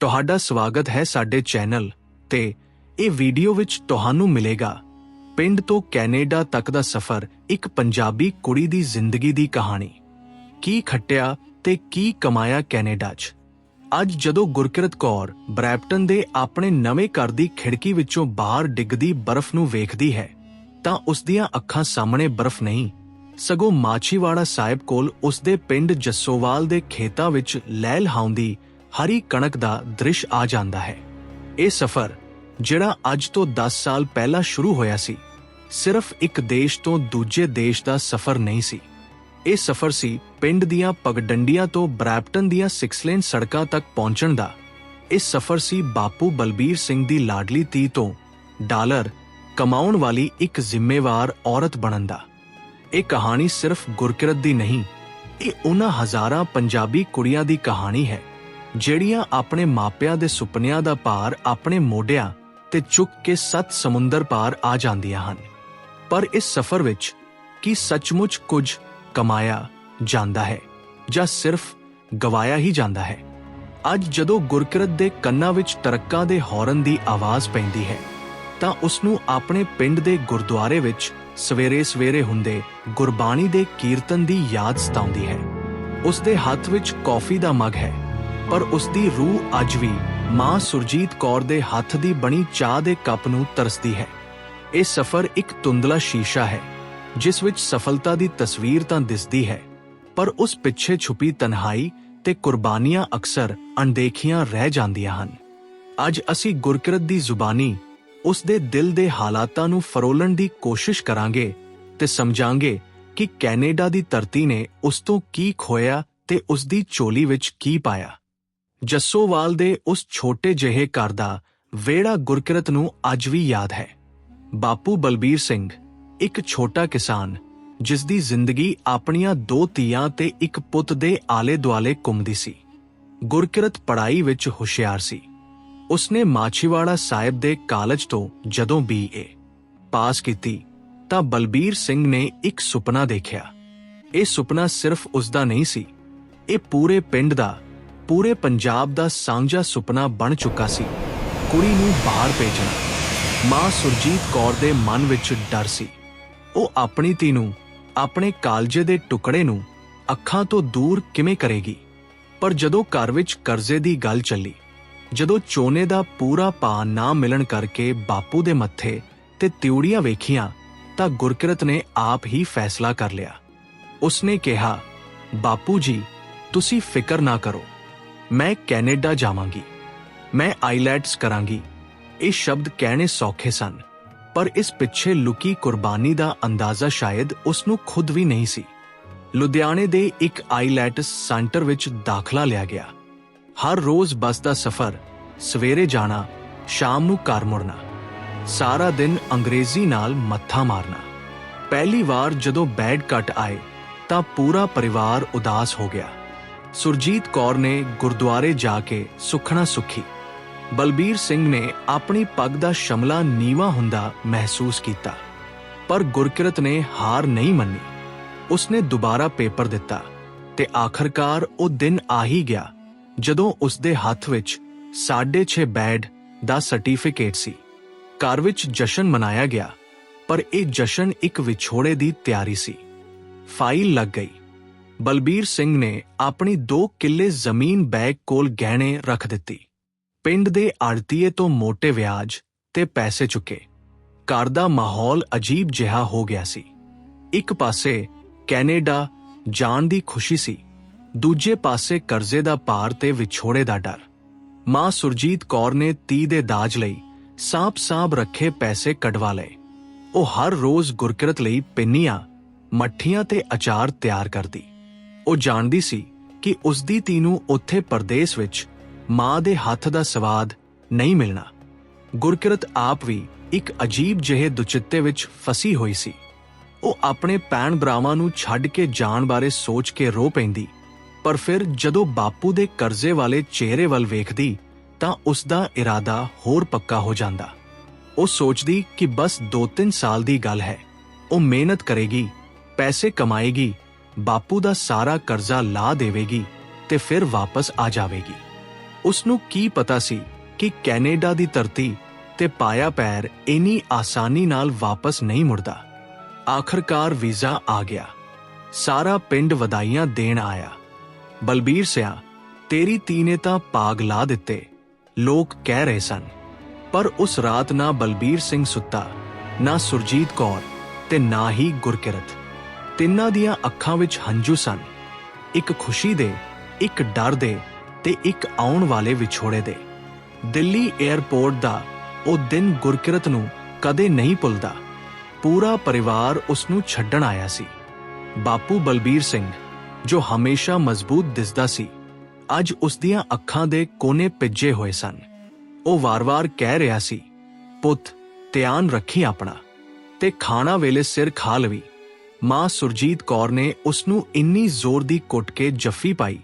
ਤੁਹਾਡਾ ਸਵਾਗਤ ਹੈ ਸਾਡੇ ਚੈਨਲ ਤੇ ਇਹ ਵੀਡੀਓ ਵਿੱਚ ਤੁਹਾਨੂੰ ਮਿਲੇਗਾ। ਪਿੰਡ ਤੋਂ ਕੈਨੇਡਾ ਤੱਕ ਦਾ ਸਫ਼ਰ ਇੱਕ ਪੰਜਾਬੀ ਕੁੜੀ ਦੀ ਜ਼ਿੰਦਗੀ ਦੀ ਕਹਾਣੀ। ਕੀ ਖੱਟਿਆ ਤੇ ਕੀ ਕਮਾਇਆ ਕੈਨੇਡਾ 'ਚ? ਅੱਜ ਜਦੋਂ ਗੁਰਕਿਰਤ ਕੌਰ ਬਰੈਪਟਨ ਦੇ ਆਪਣੇ ਨਵੇਂ ਘਰ ਦੀ ਖਿੜਕੀ ਵਿੱਚੋਂ ਬਾਹਰ ਡਿੱਗਦੀ ਬਰਫ਼ ਨੂੰ ਵੇਖਦੀ ਹੈ, ਤਾਂ ਉਸ ਦੀਆਂ ਅੱਖਾਂ ਸਾਹਮਣੇ ਬਰਫ਼ ਨਹੀਂ। ਸਗੋਂ ਮਾਛੀਵਾੜਾ ਸਾਹਿਬ ਕੋਲ ਉਸ ਦੇ ਪਿੰਡ ਜੱਸੋਵਾਲ ਦੇ ਖੇਤਾਂ ਵਿੱਚ ਲਹਿਲ ਹਾਉਂਦੀ ਹਰੀ ਕਣਕ ਦਾ ਦ੍ਰਿਸ਼ ਆ ਜਾਂਦਾ ਹੈ। ਇਹ ਸਫ਼ਰ, ਜਿਹੜਾ ਅੱਜ ਤੋਂ 10 ਸਾਲ ਪਹਿਲਾਂ ਸ਼ੁਰੂ ਹੋਇਆ ਸੀ, ਸਿਰਫ ਇੱਕ ਦੇਸ਼ ਤੋਂ ਦੂਜੇ ਦੇਸ਼ ਦਾ ਸਫ਼ਰ ਨਹੀਂ ਸੀ। ਇਹ ਸਫ਼ਰ ਸੀ ਪਿੰਡ ਦੀਆਂ ਪਗਡੰਡੀਆਂ ਤੋਂ ਬਰੈਪਟਨ ਦੀਆਂ 6 ਲੇਨ ਸੜਕਾਂ ਤੱਕ ਪਹੁੰਚਣ ਦਾ। ਇਹ ਸਫ਼ਰ ਸੀ ਬਾਪੂ ਬਲਬੀਰ ਸਿੰਘ ਦੀ ਲਾਡਲੀ ਧੀ ਤੋਂ ਡਾਲਰ ਕਮਾਉਣ ਵਾਲੀ ਇੱਕ ਜ਼ਿੰਮੇਵਾਰ ਔਰਤ ਬਣਨ ਦਾ। ਇਹ ਕਹਾਣੀ ਸਿਰਫ ਗੁਰਕਿਰਤ ਦੀ ਨਹੀਂ, ਇਹ ਉਹਨਾਂ ਹਜ਼ਾਰਾਂ ਪੰਜਾਬੀ ਕੁੜੀਆਂ ਦੀ ਕਹਾਣੀ ਹੈ। ਜਿਹੜੀਆਂ ਆਪਣੇ ਮਾਪਿਆਂ ਦੇ ਸੁਪਨਿਆਂ ਦਾ ਭਾਰ ਆਪਣੇ ਮੋਢਿਆਂ ਤੇ ਚੁੱਕ ਕੇ ਸੱਤ ਸਮੁੰਦਰ ਪਾਰ ਆ ਜਾਂਦੀਆਂ ਹਨ। ਪਰ ਇਸ ਸਫ਼ਰ ਵਿੱਚ ਕੀ ਸੱਚਮੁੱਚ ਕੁਝ ਕਮਾਇਆ ਜਾਂਦਾ ਹੈ ਜਾਂ ਸਿਰਫ ਗਵਾਇਆ ਹੀ ਜਾਂਦਾ ਹੈ? ਅੱਜ ਜਦੋਂ ਗੁਰਕਿਰਤ ਦੇ ਕੰਨਾਂ ਵਿੱਚ ਤਰੱਕਾਂ ਦੇ ਹੌਰਨ ਦੀ ਆਵਾਜ਼ ਪੈਂਦੀ ਹੈ, ਤਾਂ ਉਸ ਨੂੰ ਆਪਣੇ ਪਿੰਡ ਦੇ ਗੁਰਦੁਆਰੇ ਵਿੱਚ ਸਵੇਰੇ-ਸਵੇਰੇ ਹੁੰਦੇ ਗੁਰਬਾਣੀ ਦੇ ਕੀਰਤਨ ਦੀ ਯਾਦ ਸਤਾਉਂਦੀ ਹੈ। ਉਸ ਦੇ ਹੱਥ ਵਿੱਚ ਕੌਫੀ ਦਾ ਮਗ ਹੈ। ਪਰ ਉਸ ਦੀ ਰੂਹ ਅੱਜ ਵੀ ਮਾਂ ਸੁਰਜੀਤ ਕੌਰ ਦੇ ਹੱਥ ਦੀ ਬਣੀ ਚਾਹ ਦੇ ਕੱਪ ਨੂੰ ਤਰਸਦੀ ਹੈ। ਇਹ ਸਫ਼ਰ ਇੱਕ ਤੁੰਦਲਾ ਸ਼ੀਸ਼ਾ ਹੈ, ਜਿਸ ਵਿੱਚ ਸਫਲਤਾ ਦੀ ਤਸਵੀਰ ਤਾਂ ਦਿਸਦੀ ਹੈ, ਪਰ ਉਸ ਪਿੱਛੇ ਛੁਪੀ ਤਨਹਾਈ ਤੇ ਕੁਰਬਾਨੀਆਂ ਅਕਸਰ ਅਣਦੇਖੀਆਂ ਰਹਿ ਜਾਂਦੀਆਂ ਹਨ। ਅੱਜ ਅਸੀਂ ਗੁਰਕਿਰਤ ਦੀ ਜ਼ੁਬਾਨੀ ਉਸ ਦੇ ਦਿਲ ਦੇ ਹਾਲਾਤਾਂ ਨੂੰ ਫਰੋਲਣ ਦੀ ਕੋਸ਼ਿਸ਼ ਕਰਾਂਗੇ ਤੇ ਸਮਝਾਂਗੇ ਕਿ ਕੈਨੇਡਾ ਦੀ ਧਰਤੀ ਨੇ ਉਸ ਤੋਂ ਕੀ ਖੋਇਆ ਤੇ ਉਸ ਦੀ ਝੋਲੀ ਵਿੱਚ ਕੀ ਪਾਇਆ। ਜੱਸੋਵਾਲ ਦੇ ਉਸ ਛੋਟੇ ਜਿਹੇ ਘਰ ਦਾ ਵਿਹੜਾ ਗੁਰਕਿਰਤ ਨੂੰ ਅੱਜ ਵੀ ਯਾਦ ਹੈ। ਬਾਪੂ ਬਲਬੀਰ ਸਿੰਘ, ਇੱਕ ਛੋਟਾ ਕਿਸਾਨ ਜਿਸ ਦੀ ਜ਼ਿੰਦਗੀ ਆਪਣੀਆਂ ਦੋ ਧੀਆਂ ਤੇ ਇੱਕ ਪੁੱਤ ਦੇ ਆਲੇ-ਦੁਆਲੇ ਘੁੰਮਦੀ ਸੀ। ਗੁਰਕਿਰਤ ਪੜ੍ਹਾਈ ਵਿੱਚ ਹੁਸ਼ਿਆਰ ਸੀ। ਉਸਨੇ ਮਾਛੀਵਾੜਾ ਸਾਹਿਬ ਦੇ ਕਾਲਜ ਤੋਂ ਜਦੋਂ ਬੀਏ ਪਾਸ ਕੀਤੀ, ਤਾਂ ਬਲਬੀਰ ਸਿੰਘ ਨੇ ਇੱਕ ਸੁਪਨਾ ਦੇਖਿਆ। ਇਹ ਸੁਪਨਾ ਸਿਰਫ ਉਸ ਦਾ ਨਹੀਂ ਸੀ, ਇਹ ਪੂਰੇ ਪਿੰਡ ਦਾ ਪੂਰੇ ਪੰਜਾਬ ਦਾ ਸਾਂਝਾ ਸੁਪਨਾ ਬਣ ਚੁੱਕਾ ਸੀ। ਕੁੜੀ ਨੂੰ ਬਾਹਰ ਭੇਜਣਾ। ਮਾਂ ਸੁਰਜੀਤ ਕੌਰ ਦੇ ਮਨ ਵਿੱਚ ਡਰ ਸੀ। ਉਹ ਆਪਣੀ ਧੀ ਨੂੰ, ਆਪਣੇ ਕਾਲਜੇ ਦੇ ਟੁਕੜੇ ਨੂੰ ਅੱਖਾਂ ਤੋਂ ਦੂਰ ਕਿਵੇਂ ਕਰੇਗੀ? ਪਰ ਜਦੋਂ ਘਰ ਵਿੱਚ ਕਰਜ਼ੇ ਦੀ ਗੱਲ ਚੱਲੀ, ਜਦੋਂ ਚੋਨੇ ਦਾ ਪੂਰਾ ਪਾ ਨਾ ਮਿਲਣ ਕਰਕੇ ਬਾਪੂ ਦੇ ਮੱਥੇ ਤੇ ਤਿਉੜੀਆਂ ਵੇਖੀਆਂ, ਤਾਂ ਗੁਰਕਿਰਤ ਨੇ ਆਪ ਹੀ ਫੈਸਲਾ ਕਰ ਲਿਆ। ਉਸਨੇ ਕਿਹਾ, ਬਾਪੂ ਜੀ, ਤੁਸੀਂ ਫਿਕਰ ਨਾ ਕਰੋ। ਮੈਂ ਕੈਨੇਡਾ ਜਾਵਾਂਗੀ। ਮੈਂ ਆਈਲੈਟਸ ਕਰਾਂਗੀ। ਇਹ ਸ਼ਬਦ ਕਹਿਣੇ ਸੌਖੇ ਸਨ, ਪਰ ਇਸ ਪਿੱਛੇ ਲੁਕੀ ਕੁਰਬਾਨੀ ਦਾ ਅੰਦਾਜ਼ਾ ਸ਼ਾਇਦ ਉਸ ਨੂੰ ਖੁਦ ਵੀ ਨਹੀਂ ਸੀ। ਲੁਧਿਆਣੇ ਦੇ ਇੱਕ ਆਈਲੈਟਸ ਸੈਂਟਰ ਵਿੱਚ ਦਾਖਲਾ ਲਿਆ ਗਿਆ। ਹਰ ਰੋਜ਼ ਬੱਸ ਦਾ ਸਫ਼ਰ, ਸਵੇਰੇ ਜਾਣਾ, ਸ਼ਾਮ ਨੂੰ ਘਰ ਮੁੜਨਾ, ਸਾਰਾ ਦਿਨ ਅੰਗਰੇਜ਼ੀ ਨਾਲ ਮੱਥਾ ਮਾਰਨਾ। ਪਹਿਲੀ ਵਾਰ ਜਦੋਂ ਬੈਡ ਕੱਟ ਆਏ, ਤਾਂ ਪੂਰਾ ਪਰਿਵਾਰ ਉਦਾਸ ਹੋ ਗਿਆ। ਸੁਰਜੀਤ ਕੌਰ ਨੇ ਗੁਰਦੁਆਰੇ ਜਾ ਕੇ ਸੁਖਣਾ ਸੁਖੀ। ਬਲਬੀਰ ਸਿੰਘ ਨੇ ਆਪਣੀ ਪੱਗ ਦਾ ਸ਼ਮਲਾ ਨੀਵਾ ਹੁੰਦਾ ਮਹਿਸੂਸ ਕੀਤਾ, ਪਰ ਗੁਰਕਿਰਤ ਨੇ ਹਾਰ ਨਹੀਂ ਮੰਨੀ। ਉਸਨੇ ਦੁਬਾਰਾ ਪੇਪਰ ਦਿੱਤਾ ਤੇ ਆਖਰਕਾਰ ਉਹ ਦਿਨ ਆ ਹੀ ਗਿਆ ਜਦੋਂ ਉਸਦੇ ਹੱਥ ਵਿੱਚ 6.5 ਬੈਡ ਦਾ ਸਰਟੀਫਿਕੇਟ ਸੀ। ਘਰ ਵਿੱਚ ਜਸ਼ਨ ਮਨਾਇਆ ਗਿਆ, ਪਰ ਇਹ ਜਸ਼ਨ ਇੱਕ ਵਿਛੋੜੇ ਦੀ ਤਿਆਰੀ ਸੀ। ਫਾਈਲ ਲੱਗ ਗਈ। ਬਲਬੀਰ ਸਿੰਘ ਨੇ ਆਪਣੀ 2 ਕਿੱਲੇ ਜ਼ਮੀਨ ਬੈਗ ਕੋਲ ਗਹਿਣੇ ਰੱਖ ਦਿੱਤੀ। ਪਿੰਡ ਦੇ ਆੜਤੀਏ ਤੋਂ ਮੋٹے ਵਿਆਜ ਤੇ ਪੈਸੇ ਚੁੱਕੇ। ਘਰ ਦਾ ਮਾਹੌਲ ਅਜੀਬ ਜਿਹਾ ਹੋ ਗਿਆ ਸੀ। ਇੱਕ ਪਾਸੇ ਕੈਨੇਡਾ ਜਾਣ ਦੀ ਖੁਸ਼ੀ ਸੀ, ਦੂਜੇ ਪਾਸੇ ਕਰਜ਼ੇ ਦਾ ਭਾਰ ਤੇ ਵਿਛੋੜੇ ਦਾ ਡਰ। ਮਾਂ ਸੁਰਜੀਤ ਕੌਰ ਨੇ 30 ਦੇ ਦਾਜ ਲਈ ਸਾਂਪ-ਸਾਂਪ ਰੱਖੇ ਪੈਸੇ ਕਢਵਾ ਲਏ। ਉਹ ਹਰ ਰੋਜ਼ ਗੁਰਕਿਰਤ ਲਈ ਪਿੰਨੀਆਂ, ਮੱਠੀਆਂ ਤੇ ਅਚਾਰ ਤਿਆਰ ਕਰਦੀ। ਉਹ ਜਾਣਦੀ ਸੀ ਕਿ ਉਸ ਦੀ ਧੀ ਨੂੰ ਉੱਥੇ ਪਰਦੇਸ ਵਿੱਚ ਮਾਂ ਦੇ ਹੱਥ ਦਾ ਸਵਾਦ ਨਹੀਂ ਮਿਲਣਾ। ਗੁਰਕਿਰਤ ਆਪ ਵੀ ਇੱਕ ਅਜੀਬ ਜਿਹੇ ਦੁਚਿੱਤੇ ਵਿੱਚ ਫਸੀ ਹੋਈ ਸੀ। ਉਹ ਆਪਣੇ ਭੈਣ ਭਰਾਵਾਂ ਨੂੰ ਛੱਡ ਕੇ ਜਾਣ ਬਾਰੇ ਸੋਚ ਕੇ ਰੋ ਪੈਂਦੀ, ਪਰ ਫਿਰ ਜਦੋਂ ਬਾਪੂ ਦੇ ਕਰਜ਼ੇ ਵਾਲੇ ਚਿਹਰੇ ਵੱਲ ਵੇਖਦੀ, ਤਾਂ ਉਸ ਦਾ ਇਰਾਦਾ ਹੋਰ ਪੱਕਾ ਹੋ ਜਾਂਦਾ। ਉਹ ਸੋਚਦੀ ਕਿ ਬਸ 2-3 ਸਾਲ ਦੀ ਗੱਲ ਹੈ। ਉਹ ਮਿਹਨਤ ਕਰੇਗੀ, ਪੈਸੇ ਕਮਾਏਗੀ ਬਾਪੂ ਦਾ ਸਾਰਾ ਕਰਜ਼ਾ ਲਾ ਦੇਵੇਗੀ ਤੇ ਫਿਰ ਵਾਪਸ ਆ ਜਾਵੇਗੀ। ਉਸ ਨੂੰ ਕੀ ਪਤਾ ਸੀ ਕਿ ਕੈਨੇਡਾ ਦੀ ਧਰਤੀ ਤੇ ਪਾਇਆ ਪੈਰ ਇੰਨੀ ਆਸਾਨੀ ਨਾਲ ਵਾਪਸ ਨਹੀਂ ਮੁੜਦਾ। ਆਖਰਕਾਰ ਵੀਜ਼ਾ ਆ ਗਿਆ। ਸਾਰਾ ਪਿੰਡ ਵਧਾਈਆਂ ਦੇਣ ਆਇਆ। ਬਲਬੀਰ ਸਿਆ, ਤੇਰੀ ਧੀ ਨੇ ਤਾਂ ਪਾਗ ਲਾ ਦਿੱਤੇ, ਲੋਕ ਕਹਿ ਰਹੇ ਸਨ। ਪਰ ਉਸ ਰਾਤ ਨਾ ਬਲਬੀਰ ਸਿੰਘ ਸੁੱਤਾ, ਨਾ ਸੁਰਜੀਤ ਕੌਰ ਤੇ ਨਾ ਹੀ ਗੁਰਕਿਰਤ। ਤਿੰਨਾਂ ਦੀਆਂ ਅੱਖਾਂ ਵਿੱਚ ਹੰਝੂ ਸਨ। ਇੱਕ ਖੁਸ਼ੀ ਦੇ, ਇੱਕ ਡਰ ਦੇ ਤੇ ਇੱਕ ਆਉਣ ਵਾਲੇ ਵਿਛੋੜੇ ਦੇ। ਦਿੱਲੀ 에ਅਰਪੋਰਟ ਦਾ ਉਹ ਦਿਨ ਗੁਰਕਿਰਤ ਨੂੰ ਕਦੇ ਨਹੀਂ ਭੁੱਲਦਾ। ਪੂਰਾ ਪਰਿਵਾਰ ਉਸ ਨੂੰ ਛੱਡਣ ਆਇਆ ਸੀ। ਬਾਪੂ ਬਲਬੀਰ ਸਿੰਘ, ਜੋ ਹਮੇਸ਼ਾ ਮਜ਼ਬੂਤ ਦਿਸਦਾ ਸੀ, ਅੱਜ ਉਸ ਦੀਆਂ ਅੱਖਾਂ ਦੇ ਕੋਨੇ ਭਿੱਜੇ ਹੋਏ ਸਨ। ਉਹ ਵਾਰ-ਵਾਰ ਕਹਿ ਰਿਹਾ ਸੀ, ਪੁੱਤ, ਧਿਆਨ ਰੱਖੀ ਆਪਣਾ ਤੇ ਖਾਣਾ ਵੇਲੇ ਸਿਰ ਖਾ ਲਵੀ। ਮਾਂ ਸੁਰਜੀਤ ਕੌਰ ਨੇ ਉਸ ਨੂੰ ਇੰਨੀ ਜ਼ੋਰ ਦੀ ਕੁੱਟ ਕੇ ਜੱਫੀ ਪਾਈ,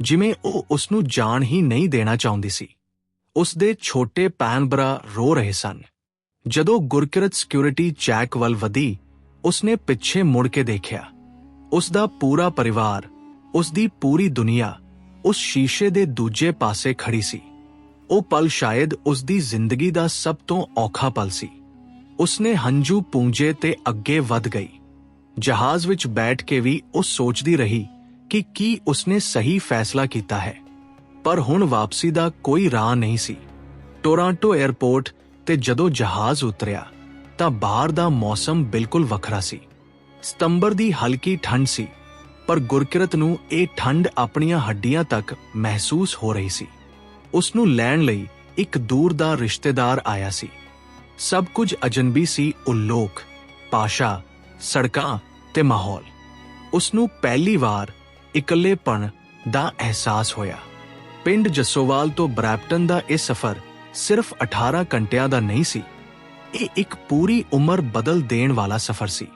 ਜਿਵੇਂ ਉਹ ਉਸ ਨੂੰ ਜਾਣ ਹੀ ਨਹੀਂ ਦੇਣਾ ਚਾਹੁੰਦੀ ਸੀ। ਉਸ ਦੇ ਛੋਟੇ ਭੈਣ ਭਰਾ ਰੋ ਰਹੇ ਸਨ। ਜਦੋਂ ਗੁਰਕਿਰਤ ਸਿਕਿਉਰਿਟੀ ਚੈੱਕ ਵੱਲ ਵਧੀ, ਉਸਨੇ ਪਿੱਛੇ ਮੁੜ ਕੇ ਦੇਖਿਆ। ਉਸ ਦਾ ਪੂਰਾ ਪਰਿਵਾਰ ਉਸ ਦੀ ਪੂਰੀ ਦੁਨੀਆ ਉਸ ਸ਼ੀਸ਼ੇ ਦੇ ਦੂਜੇ ਪਾਸੇ ਖੜੀ ਸੀ। ਉਹ ਪਲ ਸ਼ਾਇਦ ਉਸ ਦੀ ਜ਼ਿੰਦਗੀ ਦਾ ਸਭ ਤੋਂ ਔਖਾ ਪਲ ਸੀ। ਉਸਨੇ ਹੰਝੂ ਪੂੰਝੇ ਤੇ ਅੱਗੇ ਵੱਧ ਗਈ। ਜਹਾਜ਼ ਵਿੱਚ ਬੈਠ ਕੇ ਵੀ ਉਹ ਸੋਚਦੀ ਰਹੀ ਕਿ ਕੀ ਉਸਨੇ ਸਹੀ ਫੈਸਲਾ ਕੀਤਾ ਹੈ। ਪਰ ਹੁਣ ਵਾਪਸੀ ਦਾ ਕੋਈ ਰਾਹ ਨਹੀਂ ਸੀ। ਟੋਰਾਂਟੋ 에ਅਰਪੋਰਟ ਤੇ ਜਦੋਂ ਜਹਾਜ਼ ਉਤਰਿਆ, ਤਾਂ ਬਾਹਰ ਦਾ ਮੌਸਮ ਬਿਲਕੁਲ ਵੱਖਰਾ ਸੀ। ਸਤੰਬਰ ਦੀ ਹਲਕੀ ਠੰਡ ਸੀ, ਪਰ ਗੁਰਕਿਰਤ ਨੂੰ ਇਹ ਠੰਡ ਆਪਣੀਆਂ ਹੱਡੀਆਂ ਤੱਕ ਮਹਿਸੂਸ ਹੋ ਰਹੀ ਸੀ। ਉਸ ਨੂੰ ਲੈਣ ਲਈ ਇੱਕ ਦੂਰ ਦਾ ਰਿਸ਼ਤੇਦਾਰ ਆਇਆ ਸੀ। ਸਭ ਕੁਝ ਅਜਨਬੀ ਸੀ ਉਹ ਲੋਕ ਪਾਸ਼ਾ, ਸੜਕਾਂ ਤੇ ਮਾਹੌਲ। ਉਸ ਨੂੰ ਪਹਿਲੀ ਵਾਰ ਇਕੱਲੇਪਣ ਦਾ ਅਹਿਸਾਸ ਹੋਇਆ। ਪਿੰਡ ਜੱਸੋਵਾਲ ਤੋਂ ਬਰੈਪਟਨ ਦਾ ਇਹ ਸਫ਼ਰ ਸਿਰਫ 18 ਘੰਟਿਆਂ ਦਾ ਨਹੀਂ ਸੀ। ਇਹ ਇੱਕ ਪੂਰੀ ਉਮਰ ਬਦਲ ਦੇਣ ਵਾਲਾ ਸਫ਼ਰ ਸੀ।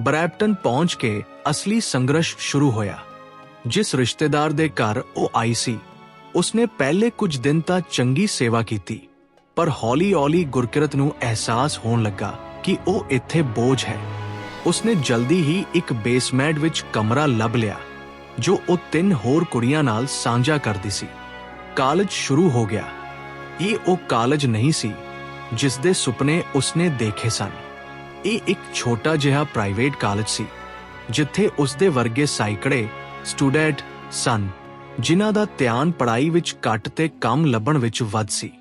ਬਰੈਪਟਨ ਪਹੁੰਚ ਕੇ ਅਸਲੀ ਸੰਘਰਸ਼ ਸ਼ੁਰੂ ਹੋਇਆ। ਜਿਸ ਰਿਸ਼ਤੇਦਾਰ ਦੇ ਘਰ ਉਹ ਆਈ ਸੀ, ਉਸਨੇ ਪਹਿਲੇ ਕੁਝ ਦਿਨ ਤਾਂ ਚੰਗੀ ਸੇਵਾ ਕੀਤੀ, ਪਰ ਹੌਲੀ-ਹੌਲੀ ਗੁਰਕਿਰਤ ਨੂੰ ਅਹਿਸਾਸ ਹੋਣ ਲੱਗਾ ਕਿ ਉਹ ਇੱਥੇ ਬੋਝ ਹੈ। ਉਸਨੇ ਜਲਦੀ ਹੀ ਇੱਕ ਬੇਸਮੈਂਟ ਵਿੱਚ ਕਮਰਾ ਲੱਭ ਲਿਆ, ਜੋ ਉਹ ਤਿੰਨ ਹੋਰ ਕੁੜੀਆਂ ਨਾਲ ਸਾਂਝਾ ਕਰਦੀ ਸੀ। ਕਾਲਜ ਸ਼ੁਰੂ ਹੋ ਗਿਆ। ਇਹ ਉਹ ਕਾਲਜ ਨਹੀਂ ਸੀ, ਜਿਸ ਦੇ ਸੁਪਨੇ ਉਸਨੇ ਦੇਖੇ ਸਨ। ਇਹ ਇੱਕ ਛੋਟਾ ਜਿਹਾ ਪ੍ਰਾਈਵੇਟ ਕਾਲਜ ਸੀ, ਜਿੱਥੇ ਉਸਦੇ ਵਰਗੇ ਸਾਈਕੜੇ, ਸਟੂਡੈਂਟ, ਸਨ, ਜਿਨ੍ਹਾਂ ਦਾ ਧਿਆਨ ਪੜ੍ਹਾਈ ਵਿੱਚ ਘੱਟ ਤੇ ਕੰਮ ਲੱਭਣ ਵਿੱਚ ਵੱਧ ਸੀ।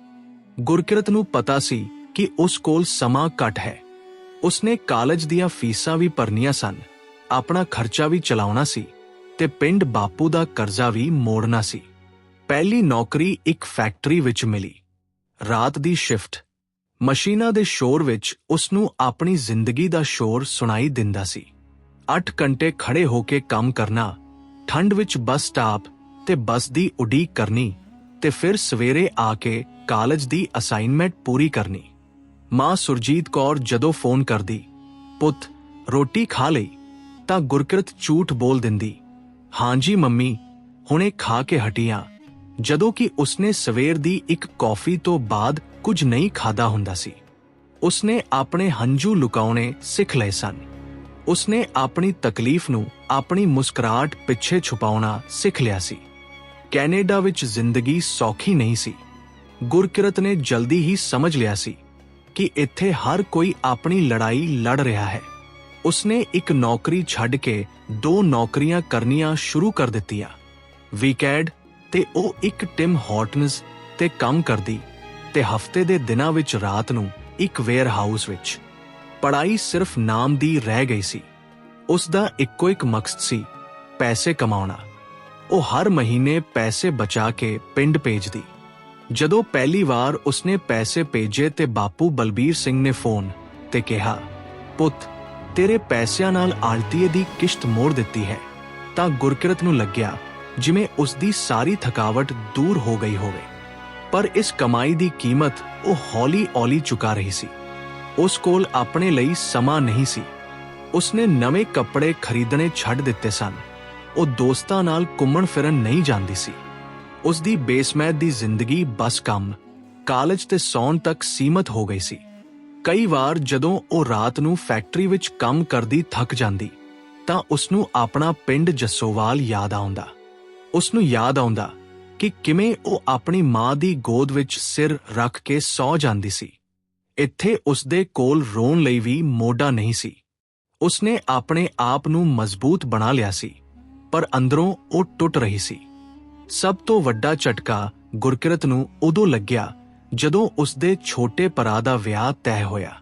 ਗੁਰਕਿਰਤ ਨੂੰ ਪਤਾ ਸੀ ਕਿ ਉਸ ਕੋਲ ਸਮਾਂ ਘੱਟ ਹੈ। ਉਸਨੇ ਕਾਲਜ ਦੀਆਂ ਫੀਸਾਂ ਵੀ ਭਰਨੀਆਂ ਸਨ, ਆਪਣਾ ਖਰਚਾ ਵੀ ਚਲਾਉਣਾ ਸੀ ਤੇ ਪਿੰਡ ਬਾਪੂ ਦਾ ਕਰਜ਼ਾ ਵੀ ਮੋੜਨਾ ਸੀ। ਪਹਿਲੀ ਨੌਕਰੀ ਇੱਕ ਫੈਕਟਰੀ ਵਿੱਚ ਮਿਲੀ। ਰਾਤ ਦੀ ਸ਼ਿਫਟ। ਮਸ਼ੀਨਾਂ ਦੇ ਸ਼ੋਰ ਵਿੱਚ ਉਸ ਨੂੰ ਆਪਣੀ ਜ਼ਿੰਦਗੀ ਦਾ ਸ਼ੋਰ ਸੁਣਾਈ ਦਿੰਦਾ ਸੀ। 8 ਘੰਟੇ ਖੜੇ ਹੋ ਕੇ ਕੰਮ ਕਰਨਾ, ਠੰਡ ਵਿੱਚ ਬੱਸ ਸਟਾਪ ਤੇ ਬੱਸ ਦੀ ਉਡੀਕ ਕਰਨੀ ਤੇ ਫਿਰ ਸਵੇਰੇ ਆ ਕੇ ਕਾਲਜ ਦੀ ਅਸਾਈਨਮੈਂਟ ਪੂਰੀ ਕਰਨੀ। ਮਾਂ ਸੁਰਜੀਤ ਕੌਰ ਜਦੋਂ ਫੋਨ ਕਰਦੀ, ਪੁੱਤ, ਰੋਟੀ ਖਾ ਲਈ? ਤਾਂ ਗੁਰਕਿਰਤ ਝੂਠ ਬੋਲ ਦਿੰਦੀ ਹਾਂਜੀ ਮੰਮੀ, ਹੁਣੇ ਖਾ ਕੇ ਹਟੀਆਂ ਜਦੋਂ ਕਿ ਉਸਨੇ ਸਵੇਰ ਦੀ ਇੱਕ ਕੌਫੀ ਤੋਂ ਬਾਅਦ ਕੁਝ ਨਹੀਂ ਖਾਦਾ ਹੁੰਦਾ ਸੀ। ਉਸਨੇ ਆਪਣੇ ਹੰਝੂ ਲੁਕਾਉਣੇ ਸਿੱਖ ਲਏ ਸਨ। ਉਸਨੇ ਆਪਣੀ ਤਕਲੀਫ ਨੂੰ ਆਪਣੀ ਮੁਸਕਰਾਹਟ ਪਿੱਛੇ ਛੁਪਾਉਣਾ ਸਿੱਖ ਲਿਆ ਸੀ। ਕੈਨੇਡਾ ਵਿੱਚ ਜ਼ਿੰਦਗੀ ਸੌਖੀ ਨਹੀਂ ਸੀ। ਗੁਰਕਿਰਤ ਨੇ ਜਲਦੀ ਹੀ ਸਮਝ ਲਿਆ ਸੀ ਕਿ ਇੱਥੇ ਹਰ ਕੋਈ ਆਪਣੀ ਲੜਾਈ ਲੜ ਰਿਹਾ ਹੈ। ਉਸਨੇ ਇੱਕ ਨੌਕਰੀ ਛੱਡ ਕੇ ਦੋ ਨੌਕਰੀਆਂ ਕਰਨੀਆਂ ਸ਼ੁਰੂ ਕਰ ਦਿੱਤੀਆਂ। ਵੀਕਐਂਡ ਤੇ ਉਹ ਇੱਕ ਟਿਮ ਹਾਰਟਨਸ ਤੇ ਕੰਮ ਕਰਦੀ ਤੇ ਹਫ਼ਤੇ ਦੇ ਦਿਨਾਂ ਵਿੱਚ ਰਾਤ ਨੂੰ ਇੱਕ ਵੇਅਰਹਾਊਸ ਵਿੱਚ। ਪੜਾਈ ਸਿਰਫ ਨਾਮ ਦੀ ਰਹਿ ਗਈ ਸੀ। ਉਸ ਦਾ ਇੱਕੋ ਇੱਕ ਮਕਸਦ ਸੀ, ਪੈਸੇ ਕਮਾਉਣਾ। ਉਹ ਹਰ ਮਹੀਨੇ ਪੈਸੇ ਬਚਾ ਕੇ ਪਿੰਡ ਭੇਜਦੀ। ਜਦੋਂ ਪਹਿਲੀ ਵਾਰ ਉਸਨੇ ਪੈਸੇ ਭੇਜੇ ਤੇ ਬਾਪੂ ਬਲਬੀਰ ਸਿੰਘ ਨੇ ਫੋਨ ਤੇ ਕਿਹਾ, ਪੁੱਤ, ਤੇਰੇ ਪੈਸਿਆਂ ਨਾਲ ਆਲਤੀਏ ਦੀ ਕਿਸ਼ਤ ਮੋੜ ਦਿੱਤੀ ਹੈ, ਤਾਂ ਗੁਰਕਿਰਤ ਨੂੰ ਲੱਗਿਆ ਜਿਵੇਂ ਉਸ ਦੀ ਸਾਰੀ ਥਕਾਵਟ ਦੂਰ ਹੋ ਗਈ ਹੋਵੇ। ਪਰ ਇਸ ਕਮਾਈ ਦੀ ਕੀਮਤ ਉਹ ਹੌਲੀ-ਹੌਲੀ ਚੁਕਾ ਰਹੀ ਸੀ। ਉਸ ਕੋਲ ਆਪਣੇ ਲਈ ਸਮਾਂ ਨਹੀਂ ਸੀ। ਉਸਨੇ ਨਵੇਂ ਕੱਪੜੇ ਖਰੀਦਣੇ ਛੱਡ ਦਿੱਤੇ ਸਨ। ਉਹ ਦੋਸਤਾਂ ਨਾਲ ਘੁੰਮਣ ਫਿਰਨ ਨਹੀਂ ਜਾਂਦੀ ਸੀ। ਉਸ ਦੀ ਬੇਸਮੈਂਟ ਦੀ ਜ਼ਿੰਦਗੀ ਬਸ ਕੰਮ। ਕਾਲਜ ਤੇ ਸੌਣ ਤੱਕ ਸੀਮਤ ਹੋ ਗਈ ਸੀ। ਕਈ ਵਾਰ ਜਦੋਂ ਉਹ ਰਾਤ ਨੂੰ ਫੈਕਟਰੀ ਵਿੱਚ ਕੰਮ ਕਰਦੀ ਥੱਕ ਜਾਂਦੀ, ਤਾਂ ਉਸ ਨੂੰ ਆਪਣਾ ਪਿੰਡ ਜੱਸੋਵਾਲ ਯਾਦ ਆਉਂਦਾ। ਉਸ ਨੂੰ ਯਾਦ ਆਉਂਦਾ ਕਿ ਕਿਵੇਂ ਉਹ ਆਪਣੀ ਮਾਂ ਦੀ ਗੋਦ ਵਿੱਚ ਸਿਰ ਰੱਖ ਕੇ ਸੌ ਜਾਂਦੀ ਸੀ। ਇੱਥੇ ਉਸਦੇ ਕੋਲ ਰੋਣ ਲਈ ਵੀ ਮੋਢਾ ਨਹੀਂ ਸੀ। ਉਸਨੇ ਆਪਣੇ ਆਪ ਨੂੰ ਮਜ਼ਬੂਤ ਬਣਾ ਲਿਆ ਸੀ, ਪਰ ਅੰਦਰੋਂ ਉਹ ਟੁੱਟ ਰਹੀ ਸੀ। ਸਭ ਤੋਂ ਵੱਡਾ ਝਟਕਾ ਗੁਰਕਿਰਤ ਨੂੰ ਉਦੋਂ ਲੱਗਿਆ ਜਦੋਂ ਉਸਦੇ ਛੋਟੇ ਭਰਾ ਦਾ ਵਿਆਹ ਤੈਅ ਹੋਇਆ।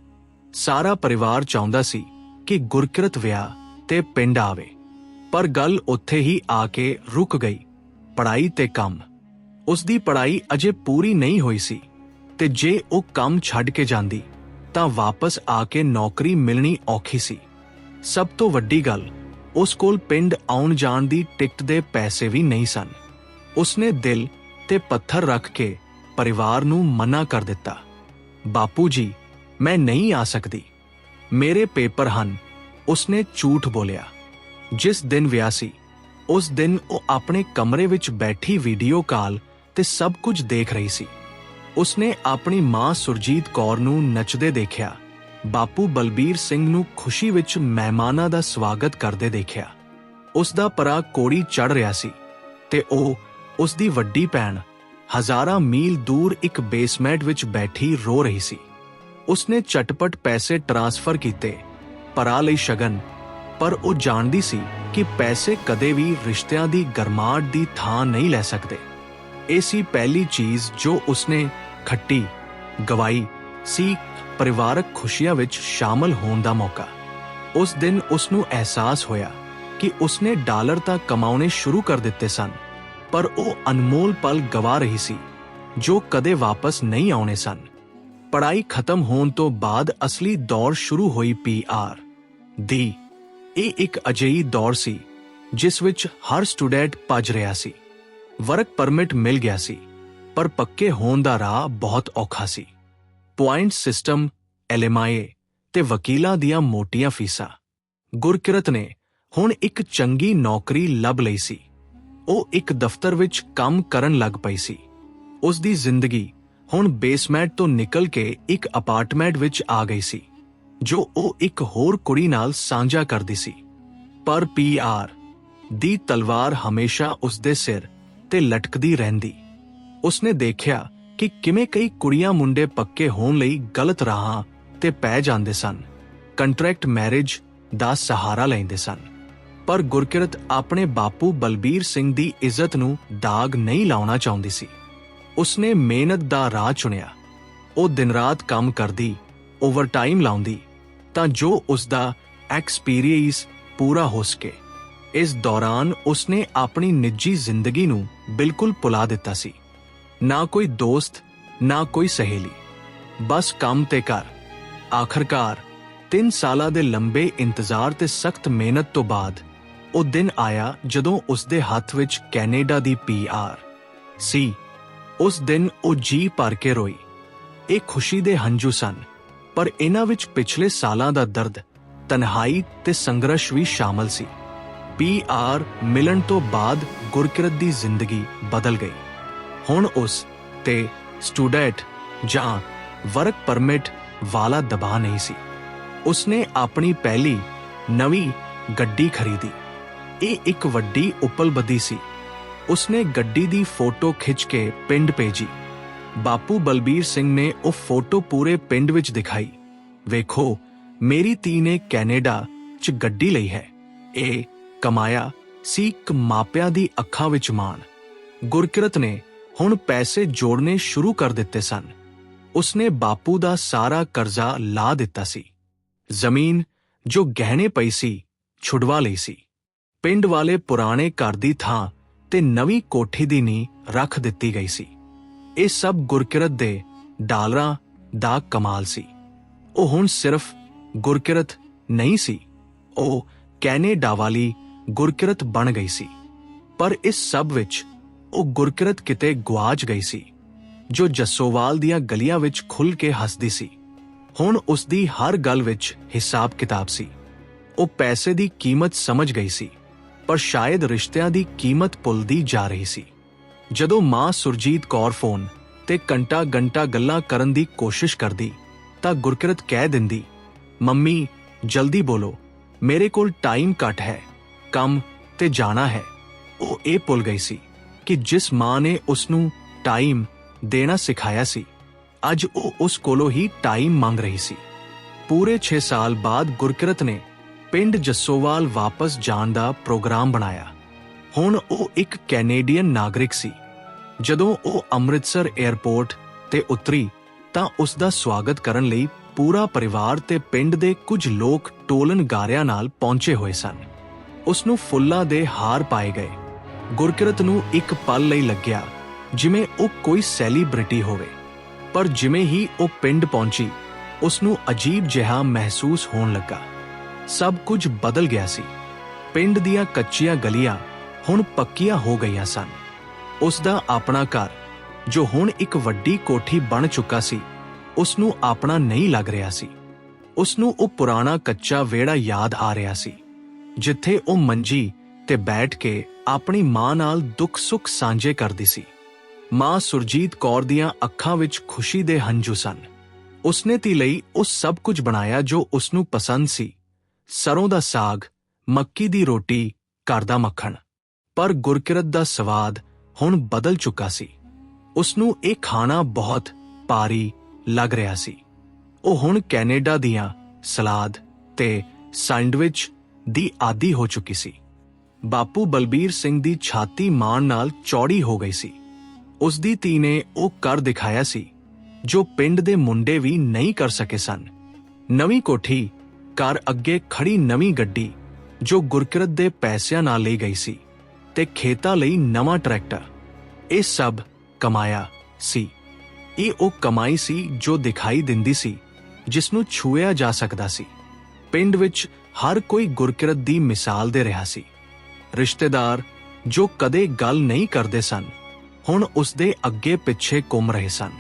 ਸਾਰਾ ਪਰਿਵਾਰ ਚਾਹੁੰਦਾ ਸੀ ਕਿ ਗੁਰਕਿਰਤ ਵਿਆਹ ਤੇ ਪਿੰਡ ਆਵੇ, ਪਰ ਗੱਲ ਉੱਥੇ ਹੀ ਆ ਕੇ ਰੁਕ ਗਈ, ਪੜ੍ਹਾਈ ਤੇ ਕੰਮ। ਉਸਦੀ ਪੜ੍ਹਾਈ ਅਜੇ ਪੂਰੀ ਨਹੀਂ ਹੋਈ ਸੀ ਤੇ ਜੇ ਉਹ ਕੰਮ ਛੱਡ ਕੇ ਜਾਂਦੀ ਤਾਂ ਵਾਪਸ ਆ ਕੇ ਨੌਕਰੀ ਮਿਲਣੀ ਔਖੀ ਸੀ। ਸਭ ਤੋਂ ਵੱਡੀ ਗੱਲ ਉਸ ਕੋਲ ਪਿੰਡ ਆਉਣ ਜਾਣ ਦੀ ਟਿਕਟ ਦੇ ਪੈਸੇ ਵੀ ਨਹੀਂ ਸਨ। ਉਸਨੇ ਦਿਲ ਤੇ ਪੱਥਰ ਰੱਖ ਕੇ ਪਰਿਵਾਰ ਨੂੰ ਮਨਾ ਕਰ ਦਿੱਤਾ। ਬਾਪੂ ਜੀ, ਮੈਂ ਨਹੀਂ ਆ ਸਕਦੀ। ਮੇਰੇ ਪੇਪਰ ਹਨ। ਉਸਨੇ ਝੂਠ ਬੋਲਿਆ। ਜਿਸ ਦਿਨ ਵਿਆਹ ਸੀ, ਉਸ ਦਿਨ ਉਹ ਆਪਣੇ ਕਮਰੇ ਵਿੱਚ ਬੈਠੀ ਵੀਡੀਓ ਕਾਲ ਤੇ ਸਭ ਕੁਝ ਦੇਖ ਰਹੀ ਸੀ। ਉਸਨੇ ਆਪਣੀ ਮਾਂ ਸੁਰਜੀਤ ਕੌਰ ਨੂੰ ਨੱਚਦੇ ਦੇਖਿਆ। ਬਾਪੂ ਬਲਬੀਰ ਸਿੰਘ ਨੂੰ ਖੁਸ਼ੀ ਵਿੱਚ ਮਹਿਮਾਨਾਂ ਦਾ ਸਵਾਗਤ ਕਰਦੇ ਦੇਖਿਆ। ਉਸ ਦਾ ਪਰਾ ਕੋੜੀ ਚੜ ਰਿਹਾ ਸੀ ਤੇ ਉਹ ਉਸ ਦੀ ਵੱਡੀ ਭੈਣ ਹਜ਼ਾਰਾਂ ਮੀਲ ਦੂਰ ਇੱਕ ਬੇਸਮੈਂਟ ਵਿੱਚ ਬੈਠੀ ਰੋ ਰਹੀ ਸੀ। ਉਸਨੇ ਚਟਪਟ ਪੈਸੇ ਟ੍ਰਾਂਸਫਰ ਕੀਤੇ, ਪਰਾ ਲਈ ਸ਼ਗਨ, ਪਰ ਉਹ ਜਾਣਦੀ ਸੀ ਕਿ ਪੈਸੇ ਕਦੇ ਵੀ ਰਿਸ਼ਤਿਆਂ ਦੀ ਗਰਮਾਹਟ ਦੀ ਥਾਂ ਨਹੀਂ ਲੈ ਸਕਦੇ। ਇਹ ਸੀ ਪਹਿਲੀ ਚੀਜ਼ ਜੋ ਉਸਨੇ ਖੱਟੀ, ਗਵਾਈ ਸੀ ਪਰਿਵਾਰਕ ਖੁਸ਼ੀਆਂ ਵਿੱਚ ਸ਼ਾਮਲ ਹੋਣ ਦਾ ਮੌਕਾ। ਉਸ ਦਿਨ ਉਸ ਨੂੰ ਅਹਿਸਾਸ ਹੋਇਆ ਕਿ ਉਸਨੇ ਡਾਲਰ ਤਾਂ ਕਮਾਉਣੇ ਸ਼ੁਰੂ ਕਰ ਦਿੱਤੇ ਸਨ। ਪਰ ਉਹ ਅਨਮੋਲ ਪਲ ਗਵਾ ਰਹੀ ਸੀ, ਜੋ ਕਦੇ ਵਾਪਸ ਨਹੀਂ ਆਉਣੇ ਸਨ। ਪੜ੍ਹਾਈ ਖਤਮ ਹੋਣ ਤੋਂ ਬਾਅਦ ਅਸਲੀ ਦੌਰ ਸ਼ੁਰੂ ਹੋਈ ਪੀਆਰ ਦੀ, ਇਹ ਇੱਕ ਅਜਿਹੀ ਦੌਰ ਸੀ, ਜਿਸ ਵਿੱਚ ਹਰ ਸਟੂਡੈਂਟ ਭੱਜ ਰਿਹਾ ਸੀ। ਵਰਕ ਪਰਮਿਟ ਮਿਲ ਗਿਆ ਸੀ, ਪਰ ਪੱਕੇ ਹੋਣ ਦਾ ਰਾਹ ਬਹੁਤ ਔਖਾ ਸੀ। ਪੁਆਇੰਟ ਸਿਸਟਮ ਐਲਐਮਆਈ ਤੇ ਵਕੀਲਾਂ ਦੀਆਂ ਮੋਟੀਆਂ ਫੀਸਾਂ। ਗੁਰਕਿਰਤ ਨੇ ਹੁਣ ਇੱਕ ਚੰਗੀ ਨੌਕਰੀ ਲੱਭ ਲਈ ਸੀ। ਉਹ ਇੱਕ ਦਫ਼ਤਰ ਵਿੱਚ ਕੰਮ ਕਰਨ ਲੱਗ ਪਈ ਸੀ। ਉਸ ਦੀ ਜ਼ਿੰਦਗੀ ਹੁਣ ਬੇਸਮੈਂਟ ਤੋਂ ਨਿਕਲ ਕੇ ਇੱਕ ਅਪਾਰਟਮੈਂਟ ਵਿੱਚ ਆ ਗਈ ਸੀ, ਜੋ ਉਹ ਇੱਕ ਹੋਰ ਕੁੜੀ ਨਾਲ ਸਾਂਝਾ ਕਰਦੀ ਸੀ। ਪਰ ਪੀਆਰ ਦੀ ਤਲਵਾਰ ਹਮੇਸ਼ਾ ਉਸ ਦੇ ਸਿਰ ਤੇ ਲਟਕਦੀ ਰਹਿੰਦੀ। ਉਸਨੇ ਦੇਖਿਆ ਕਿ ਕਿਵੇਂ ਕਈ ਕੁੜੀਆਂ ਮੁੰਡੇ ਪੱਕੇ ਹੋਣ ਲਈ ਗਲਤ ਰਾਹਾਂ ਤੇ ਪੈ ਜਾਂਦੇ ਸਨ। ਕੰਟਰੈਕਟ ਮੈਰਿਜ ਦਾ ਸਹਾਰਾ ਲੈਂਦੇ ਸਨ। ਪਰ ਗੁਰਕਿਰਤ ਆਪਣੇ ਬਾਪੂ ਬਲਬੀਰ ਸਿੰਘ ਦੀ ਇੱਜ਼ਤ ਨੂੰ ਦਾਗ ਨਹੀਂ ਲਾਉਣਾ ਚਾਹੁੰਦੀ ਸੀ। ਉਸਨੇ ਮਿਹਨਤ ਦਾ ਰਾਹ ਚੁਣਿਆ। ਉਹ ਦਿਨ ਰਾਤ ਕੰਮ ਕਰਦੀ, ਓਵਰਟਾਈਮ ਲਾਉਂਦੀ, ਤਾਂ ਜੋ ਉਸ ਦਾ ਐਕਸਪੀਰੀਅੰਸ ਪੂਰਾ ਹੋ ਸਕੇ। ਇਸ ਦੌਰਾਨ ਉਸਨੇ ਆਪਣੀ ਨਿੱਜੀ ਜ਼ਿੰਦਗੀ ਨੂੰ ਬਿਲਕੁਲ ਭੁਲਾ ਦਿੱਤਾ ਸੀ। ਨਾ ਕੋਈ ਦੋਸਤ, ਨਾ ਕੋਈ ਸਹੇਲੀ। ਬਸ ਕੰਮ ਤੇ ਘਰ, ਆਖਰਕਾਰ 3 ਸਾਲਾਂ ਦੇ ਲੰਬੇ ਇੰਤਜ਼ਾਰ ਤੇ ਸਖਤ ਮਿਹਨਤ ਤੋਂ ਬਾਅਦ ਉਹ ਦਿਨ ਆਇਆ ਜਦੋਂ ਉਸ ਦੇ ਹੱਥ ਵਿੱਚ ਕੈਨੇਡਾ ਦੀ ਪੀਆਰ ਸੀ। ਉਸ ਦਿਨ ਉਹ ਜੀ ਭਰ ਕੇ ਰੋਈ। ਇਹ ਖੁਸ਼ੀ ਦੇ ਹੰਝੂ ਸਨ, ਪਰ ਇਹਨਾਂ ਵਿੱਚ ਪਿਛਲੇ ਸਾਲਾਂ ਦਾ ਦਰਦ, ਤਨਹਾਈ ਤੇ ਸੰਘਰਸ਼ ਵੀ ਸ਼ਾਮਲ ਸੀ। ਪੀਆਰ ਮਿਲਣ ਤੋਂ ਬਾਅਦ ਗੁਰਕਿਰਤ ਦੀ ਜ਼ਿੰਦਗੀ ਬਦਲ ਗਈ। ਹੁਣ ਉਸ ਤੇ ਸਟੂਡੈਂਟ ਜਾਂ ਵਰਕ ਪਰਮਿਟ ਵਾਲਾ ਦਬਾਅ ਨਹੀਂ ਸੀ। ਉਸਨੇ ਆਪਣੀ ਪਹਿਲੀ ਨਵੀਂ ਗੱਡੀ ਖਰੀਦੀ। ਇਹ ਇੱਕ ਵੱਡੀ ਉਪਲਬਧੀ ਸੀ। ਉਸਨੇ ਗੱਡੀ ਦੀ ਫੋਟੋ ਖਿੱਚ ਕੇ ਪਿੰਡ ਭੇਜੀ। ਬਾਪੂ ਬਲਬੀਰ ਸਿੰਘ ਨੇ ਉਹ ਫੋਟੋ ਪੂਰੇ ਪਿੰਡ ਵਿੱਚ ਦਿਖਾਈ। ਵੇਖੋ, ਮੇਰੀ ਧੀ ਨੇ ਕੈਨੇਡਾ 'ਚ ਗੱਡੀ ਲਈ ਹੈ। ਇਹ ਕਮਾਇਆ ਸੀ ਇੱਕ ਮਾਪਿਆਂ ਦੀ ਅੱਖਾਂ ਵਿੱਚ ਮਾਣ। ਗੁਰਕਿਰਤ ਨੇ ਹੁਣ ਪੈਸੇ ਜੋੜਨੇ ਸ਼ੁਰੂ ਕਰ ਦਿੱਤੇ ਸਨ। ਉਸਨੇ ਬਾਪੂ ਦਾ ਸਾਰਾ ਕਰਜ਼ਾ ਲਾ ਦਿੱਤਾ ਸੀ। ਜ਼ਮੀਨ ਜੋ ਗਹਿਣੇ ਪਈ ਸੀ, ਛੁਡਵਾ ਲਈ ਸੀ। ਪਿੰਡ ਵਾਲੇ ਪੁਰਾਣੇ ਘਰ ਦੀ ਥਾਂ ਤੇ ਨਵੀਂ ਕੋਠੀ ਦੀ ਨੀਂਹ ਰੱਖ ਦਿੱਤੀ ਗਈ ਸੀ। ਇਹ ਸਭ ਗੁਰਕਿਰਤ ਦੇ ਡਾਲਰਾਂ ਦਾ ਕਮਾਲ ਸੀ। ਉਹ ਹੁਣ ਸਿਰਫ ਗੁਰਕਿਰਤ ਨਹੀਂ ਸੀ। ਉਹ ਕੈਨੇਡਾ ਵਾਲੀ ਗੁਰਕਿਰਤ ਬਣ ਗਈ ਸੀ। ਪਰ ਇਸ ਸਭ ਵਿੱਚ ਉਹ ਗੁਰਕਿਰਤ ਕਿਤੇ ਗਵਾਚ ਗਈ ਸੀ, ਜੋ ਜੱਸੋਵਾਲ ਦੀਆਂ ਗਲੀਆਂ ਵਿੱਚ ਖੁੱਲ ਕੇ ਹੱਸਦੀ ਸੀ। ਹੁਣ ਉਸ ਦੀ ਹਰ ਗੱਲ ਵਿੱਚ ਹਿਸਾਬ ਕਿਤਾਬ ਸੀ। ਉਹ ਪੈਸੇ ਦੀ ਕੀਮਤ ਸਮਝ ਗਈ ਸੀ। ਪਰ ਸ਼ਾਇਦ ਰਿਸ਼ਤਿਆਂ ਦੀ ਕੀਮਤ ਭੁੱਲਦੀ ਜਾ ਰਹੀ ਸੀ। ਜਦੋਂ ਮਾਂ ਸੁਰਜੀਤ ਕੌਰ ਫੋਨ ਤੇ ਘੰਟਾ ਘੰਟਾ ਗੱਲਾਂ ਕਰਨ ਦੀ ਕੋਸ਼ਿਸ਼ ਕਰਦੀ, ਤਾਂ ਗੁਰਕਿਰਤ ਕਹਿ ਦਿੰਦੀ, ਮੰਮੀ, ਜਲਦੀ ਬੋਲੋ, ਮੇਰੇ ਕੋਲ ਟਾਈਮ ਘੱਟ ਹੈ, ਕੰਮ ਤੇ ਜਾਣਾ ਹੈ। ਉਹ ਇਹ ਭੁੱਲ ਗਈ ਸੀ ਕਿ ਜਿਸ ਮਾਂ ਨੇ ਉਸ ਨੂੰ ਟਾਈਮ ਦੇਣਾ ਸਿਖਾਇਆ ਸੀ, ਅੱਜ ਉਹ ਉਸ ਕੋਲੋਂ ਹੀ ਟਾਈਮ ਮੰਗ ਰਹੀ ਸੀ। ਪੂਰੇ 6 ਸਾਲ ਬਾਅਦ ਗੁਰਕਿਰਤ ਨੇ ਪਿੰਡ ਜੱਸੋਵਾਲ ਵਾਪਸ ਜਾਣ ਦਾ ਪ੍ਰੋਗਰਾਮ ਬਣਾਇਆ। ਹੁਣ ਉਹ ਇੱਕ ਕੈਨੇਡੀਅਨ ਨਾਗਰਿਕ ਸੀ। ਜਦੋਂ ਉਹ ਅੰਮ੍ਰਿਤਸਰ 에ਅਰਪੋਰਟ ਤੇ ਉਤਰੀ, ਤਾਂ ਉਸ ਦਾ ਸਵਾਗਤ ਕਰਨ ਲਈ ਪੂਰਾ ਪਰਿਵਾਰ ਤੇ ਪਿੰਡ ਦੇ ਕੁਝ ਲੋਕ ਟੋਲਨ ਗਾਰਿਆਂ ਨਾਲ ਪਹੁੰਚੇ ਹੋਏ ਸਨ। ਉਸ ਨੂੰ ਫੁੱਲਾਂ ਦੇ ਹਾਰ ਪਾਏ ਗਏ। ਗੁਰਕਿਰਤ ਨੂੰ ਇੱਕ ਪਲ ਲਈ ਲੱਗਿਆ, ਜਿਵੇਂ ਉਹ ਕੋਈ ਸੈਲੀਬ੍ਰਿਟੀ ਹੋਵੇ। ਪਰ ਜਿਵੇਂ ਹੀ ਉਹ ਪਿੰਡ ਪਹੁੰਚੀ, ਉਸ ਨੂੰ ਅਜੀਬ ਜਿਹਾ ਮਹਿਸੂਸ ਹੋਣ ਲੱਗਾ। ਸਭ ਕੁਝ ਬਦਲ ਗਿਆ ਸੀ। ਪਿੰਡ ਦੀਆਂ ਕੱਚੀਆਂ ਗਲੀਆਂ ਹੁਣ ਪੱਕੀਆਂ ਹੋ ਗਈਆਂ ਸਨ। ਉਸ ਦਾ ਆਪਣਾ ਘਰ, ਜੋ ਹੁਣ ਇੱਕ ਵੱਡੀ ਕੋਠੀ ਬਣ ਚੁੱਕਾ ਸੀ ਉਸ ਨੂੰ ਆਪਣਾ ਨਹੀਂ ਲੱਗ ਰਿਹਾ ਸੀ। ਉਸ ਨੂੰ ਉਹ ਪੁਰਾਣਾ ਕੱਚਾ ਵਿਹੜਾ ਯਾਦ ਆ ਰਿਹਾ ਸੀ, ਜਿੱਥੇ ਉਹ ਮੰਜੀ ਤੇ ਬੈਠ ਕੇ ਆਪਣੀ ਮਾਂ ਨਾਲ ਦੁੱਖ ਸੁੱਖ ਸਾਂਝੇ ਕਰਦੀ ਸੀ। ਮਾਂ ਸੁਰਜੀਤ ਕੌਰ ਦੀਆਂ ਅੱਖਾਂ ਵਿੱਚ ਖੁਸ਼ੀ ਦੇ ਹੰਝੂ ਸਨ। ਉਸਨੇ ਤੀ ਲਈ ਉਹ ਸਭ ਕੁਝ ਬਣਾਇਆ ਜੋ ਉਸ ਨੂੰ ਪਸੰਦ ਸੀ। ਸਰੋਂ ਦਾ ਸਾਗ, ਮੱਕੀ ਦੀ ਰੋਟੀ, ਘਰ ਦਾ ਮੱਖਣ। ਪਰ ਗੁਰਕਿਰਤ ਦਾ ਸਵਾਦ ਹੁਣ ਬਦਲ ਚੁੱਕਾ ਸੀ। ਉਸ ਨੂੰ ਇਹ ਖਾਣਾ ਬਹੁਤ ਭਾਰੀ ਲੱਗ ਰਿਹਾ ਸੀ। ਉਹ ਹੁਣ ਕੈਨੇਡਾ ਦੀਆਂ ਸਲਾਦ ਤੇ ਸੈਂਡਵਿਚ ਦੀ ਆਦੀ ਹੋ ਚੁੱਕੀ ਸੀ। ਬਾਪੂ ਬਲਬੀਰ ਸਿੰਘ ਦੀ ਛਾਤੀ ਮਾਣ ਨਾਲ ਚੌੜੀ ਹੋ ਗਈ ਸੀ। ਉਸ ਦੀ ਧੀ ਨੇ ਉਹ ਕਰ ਦਿਖਾਇਆ ਸੀ, ਜੋ ਪਿੰਡ ਦੇ ਮੁੰਡੇ ਵੀ ਨਹੀਂ ਕਰ ਸਕੇ ਸਨ। ਨਵੀਂ ਕੋਠੀ ਘਰ ਅੱਗੇ ਖੜੀ ਨਵੀਂ ਗੱਡੀ, ਜੋ ਗੁਰਕਿਰਤ ਦੇ ਪੈਸਿਆਂ ਨਾਲ ਲਈ ਗਈ ਸੀ ਤੇ ਖੇਤਾਂ ਲਈ ਨਵਾਂ ਟਰੈਕਟਰ, ਇਹ ਸਭ ਕਮਾਇਆ ਸੀ। ਇਹ ਉਹ ਕਮਾਈ ਸੀ ਜੋ ਦਿਖਾਈ ਦਿੰਦੀ ਸੀ ਜਿਸ ਨੂੰ ਛੂਇਆ ਜਾ ਸਕਦਾ ਸੀ। ਪਿੰਡ ਵਿੱਚ ਹਰ ਕੋਈ ਗੁਰਕਿਰਤ ਦੀ ਮਿਸਾਲ ਦੇ ਰਿਹਾ ਸੀ। ਰਿਸ਼ਤੇਦਾਰ ਜੋ ਕਦੇ ਗੱਲ ਨਹੀਂ ਕਰਦੇ ਸਨ, ਹੁਣ ਉਸ ਦੇ ਅੱਗੇ ਪਿੱਛੇ ਘੁੰਮ ਰਹੇ ਸਨ।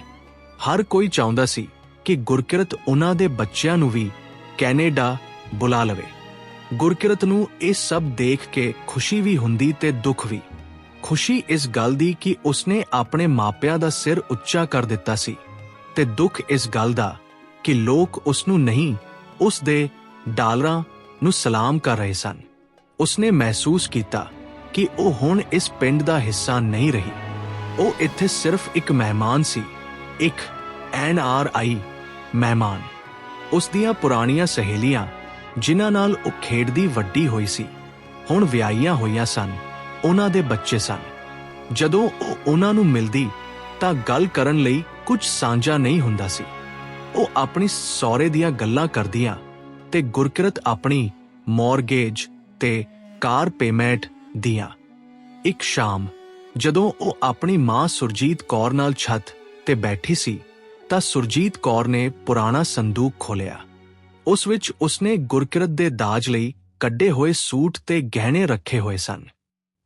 ਹਰ ਕੋਈ ਚਾਹੁੰਦਾ ਸੀ ਕਿ ਗੁਰਕਿਰਤ ਉਹਨਾਂ ਦੇ ਬੱਚਿਆਂ ਨੂੰ ਵੀ ਕੈਨੇਡਾ ਬੁਲਾ ਲਵੇ। ਗੁਰਕਿਰਤ ਨੂੰ ਇਹ ਸਭ ਦੇਖ ਕੇ ਖੁਸ਼ੀ ਵੀ ਹੁੰਦੀ ਤੇ ਦੁੱਖ ਵੀ। ਖੁਸ਼ੀ ਇਸ ਗੱਲ ਦੀ ਕਿ ਉਸਨੇ ਆਪਣੇ ਮਾਪਿਆਂ ਦਾ ਸਿਰ ਉੱਚਾ ਕਰ ਦਿੱਤਾ ਸੀ ਤੇ ਦੁੱਖ ਇਸ ਗੱਲ ਦਾ ਕਿ ਲੋਕ ਉਸ ਨੂੰ ਨਹੀਂ, ਉਸ ਦੇ ਡਾਲਰਾਂ ਨੂੰ ਸਲਾਮ ਕਰ ਰਹੇ ਸਨ। ਉਸਨੇ ਮਹਿਸੂਸ ਕੀਤਾ ਕਿ ਉਹ ਹੁਣ ਇਸ ਪਿੰਡ ਦਾ ਹਿੱਸਾ ਨਹੀਂ ਰਹੀ। ਉਹ ਇੱਥੇ ਸਿਰਫ ਇੱਕ ਮਹਿਮਾਨ ਸੀ, ਇੱਕ ਐਨ ਆਰ ਆਈ ਮਹਿਮਾਨ। ਉਸ ਦੀਆਂ ਪੁਰਾਣੀਆਂ ਸਹੇਲੀਆਂ, ਜਿਨ੍ਹਾਂ ਨਾਲ ਉਹ ਖੇਡਦੀ ਵੱਡੀ ਹੋਈ ਸੀ, ਹੁਣ ਵਿਆਹੀਆਂ ਹੋਈਆਂ ਸਨ, ਉਹਨਾਂ ਦੇ ਬੱਚੇ ਸਨ। ਜਦੋਂ ਉਹ ਉਹਨਾਂ ਨੂੰ ਮਿਲਦੀ, ਤਾਂ ਗੱਲ ਕਰਨ ਲਈ ਕੁਝ ਸਾਂਝਾ ਨਹੀਂ ਹੁੰਦਾ ਸੀ। ਉਹ ਆਪਣੀ ਸੌਰੇ ਦੀਆਂ ਗੱਲਾਂ ਕਰਦੀਆਂ ਤੇ ਗੁਰਕਿਰਤ ਆਪਣੀ ਮੌਰਗੇਜ ਤੇ ਕਾਰ ਪੇਮੈਂਟ ਦੀਆਂ। ਇੱਕ ਸ਼ਾਮ, ਜਦੋਂ ਉਹ ਆਪਣੀ ਮਾਂ ਸੁਰਜੀਤ ਕੌਰ ਨਾਲ ਛੱਤ ਤੇ ਬੈਠੀ ਸੀ ਤਾਂ ਸੁਰਜੀਤ ਕੌਰ ਨੇ ਪੁਰਾਣਾ ਸੰਦੂਕ ਖੋਲਿਆ ਉਸ ਵਿੱਚ ਉਸਨੇ ਗੁਰਕਿਰਤ ਦੇ ਦਾਜ ਲਈ ਕੱਢੇ ਹੋਏ ਸੂਟ ਤੇ ਗਹਿਣੇ ਰੱਖੇ ਹੋਏ ਸਨ।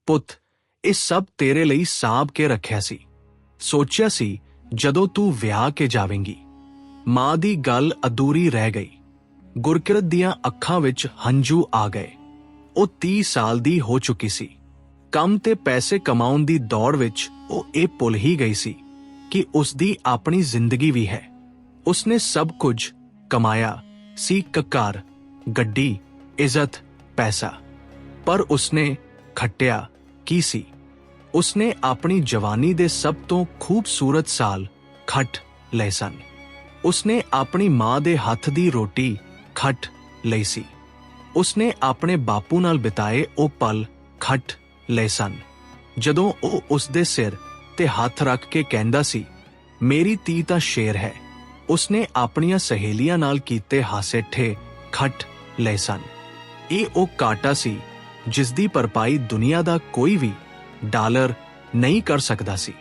ਪੁੱਤ, ਇਹ ਸਭ ਤੇਰੇ ਲਈ ਸਾਂਭ ਕੇ ਰੱਖਿਆ ਸੀ। ਸੋਚਿਆ ਸੀ, ਜਦੋਂ ਤੂੰ ਵਿਆਹ ਕੇ ਜਾਵੇਂਗੀ। ਮਾਂ ਦੀ ਗੱਲ ਅਧੂਰੀ ਰਹਿ ਗਈ। ਗੁਰਕਿਰਤ ਦੀਆਂ ਅੱਖਾਂ ਵਿੱਚ ਹੰਝੂ ਆ ਗਏ। ਉਹ 30 ਸਾਲ ਦੀ ਹੋ ਚੁੱਕੀ ਸੀ। ਕੰਮ ਤੇ ਪੈਸੇ ਕਮਾਉਣ ਦੀ ਦੌੜ ਵਿੱਚ ਉਹ ਇਹ ਭੁੱਲ ਹੀ ਗਈ ਸੀ। ਕਿ ਉਸ ਦੀ ਆਪਣੀ ਜ਼ਿੰਦਗੀ ਵੀ ਹੈ। ਉਸਨੇ ਸਭ ਕੁਝ ਕਮਾਇਆ ਸੀ, ਕਕਾਰ, ਗੱਡੀ, ਇੱਜ਼ਤ, ਪੈਸਾ। ਪਰ ਉਸਨੇ ਖੱਟਿਆ ਕੀ ਸੀ? ਉਸਨੇ ਆਪਣੀ ਜਵਾਨੀ ਦੇ ਸਭ ਤੋਂ ਖੂਬਸੂਰਤ ਸਾਲ ਖੱਟ ਲਏ ਸਨ। ਉਸਨੇ ਆਪਣੀ ਮਾਂ ਦੇ ਹੱਥ ਦੀ ਰੋਟੀ ਖੱਟ ਲਈ ਸੀ। ਉਸਨੇ ਆਪਣੇ ਬਾਪੂ ਨਾਲ ਬਿਤਾਏ ਉਹ ਪਲ ਖੱਟ ਲਏ ਸਨ। ਜਦੋਂ ਉਹ ਉਸ ਦੇ ਸਿਰ ਤੇ ਹੱਥ ਰੱਖ ਕੇ ਕਹਿੰਦਾ ਸੀ, ਮੇਰੀ ਧੀ ਤਾਂ ਸ਼ੇਰ ਹੈ। ਉਸਨੇ ਆਪਣੀਆਂ ਸਹੇਲੀਆਂ ਨਾਲ ਕੀਤੇ ਹਾਸੇ ਠੇ ਖੱਟ ਲਏ ਸਨ। ਇਹ ਉਹ ਕਾਟਾ ਸੀ ਜਿਸ ਦੀ ਭਰਪਾਈ ਦੁਨੀਆ ਦਾ ਕੋਈ ਵੀ ਡਾਲਰ ਨਹੀਂ ਕਰ ਸਕਦਾ ਸੀ।